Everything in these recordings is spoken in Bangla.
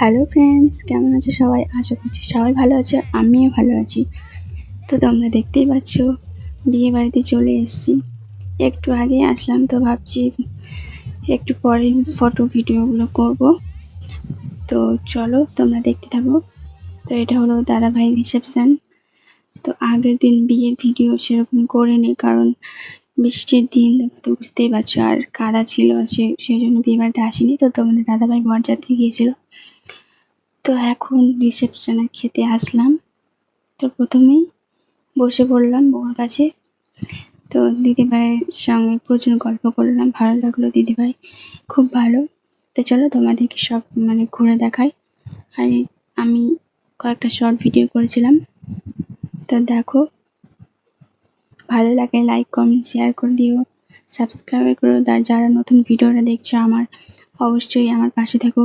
হ্যালো ফ্রেন্ডস, কেমন আছে সবাই? আশা করছি সবাই ভালো আছে, আমিও ভালো আছি। তো তোমরা দেখতেই পাচ্ছ, বিয়ে বাড়িতে চলে এসেছি। একটু আগে আসলাম তো ভাবছি একটু পরে ফটো, ভিডিওগুলো করব। তো চলো, তোমরা দেখতে থাকো। তো এটা হলো দাদা ভাই রিসেপশন। তো আগের দিন বিয়ের ভিডিও সেরকম করিনি কারণ বৃষ্টির দিন, তো বুঝতেই পারছ, আর কাদা ছিল, সে সেই জন্য বিয়ে বাড়িতে আসিনি। তো তোমাদের দাদাভাই বরযাত্রী গিয়েছিল। তো এখন রিসেপশনে খেতে আসলাম। তো প্রথমেই বসে পড়লাম বউর কাছে। তো দিদিভাইয়ের সঙ্গে প্রচুর গল্প করলাম, ভালো লাগল দিদিভাই, খুব ভালো। তো চলো তোমাদেরকে সব মানে ঘুরে দেখাই। আর, আমি কয়েকটা শর্ট ভিডিও করেছিলাম। তো দেখো, ভালো লাগে লাইক কমেন্ট শেয়ার করে দিও। সাবস্ক্রাইব করো। যারা নতুন ভিডিওটা দেখছ আমার, অবশ্যই আমার পাশে থেকো।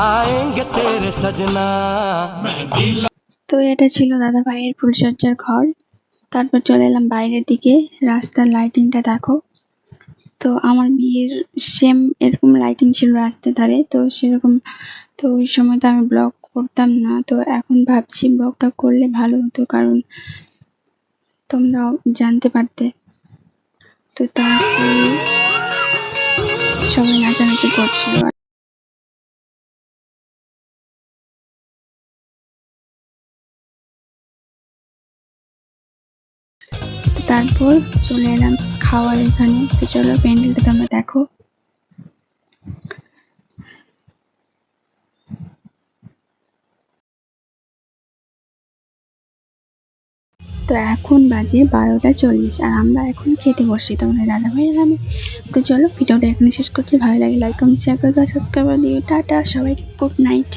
আয়েঙ্গে তেরে সজনা তো এটা ছিল দাদা ভাইয়ের ফুলসজ্জার ঘর। তারপর চলে এলাম বাইরের দিকে। রাস্তার লাইটিংটা দেখো। তো আমার বিয়ের সেম এরকম লাইটিং ছিল রাস্তার ধারে, তো সেরকম তো ওই সময় তো আমি ব্লগ করতাম না। তো এখন ভাবছি ব্লগটা করলে ভালো হতো, কারণ তোমরাও জানতে পারতে। তো তারপরে সবাই নাচানাচি করছিল। তারপর চলে এলাম খাওয়ার এখানে। তো চলো, প্যান্ডেলটা তোমরা দেখো। তো এখন বাজে বারোটা চল্লিশ, আর আমরা এখন খেতে বসছি তোমরা দাদা ভাই আর আমি তো চলো, ভিডিওটা এখানে শেষ করছি। ভালো লাগে লাইক কমেন্ট শেয়ার করবে সাবস্ক্রাইব করে দিও টাটা। সবাইকে গুড নাইট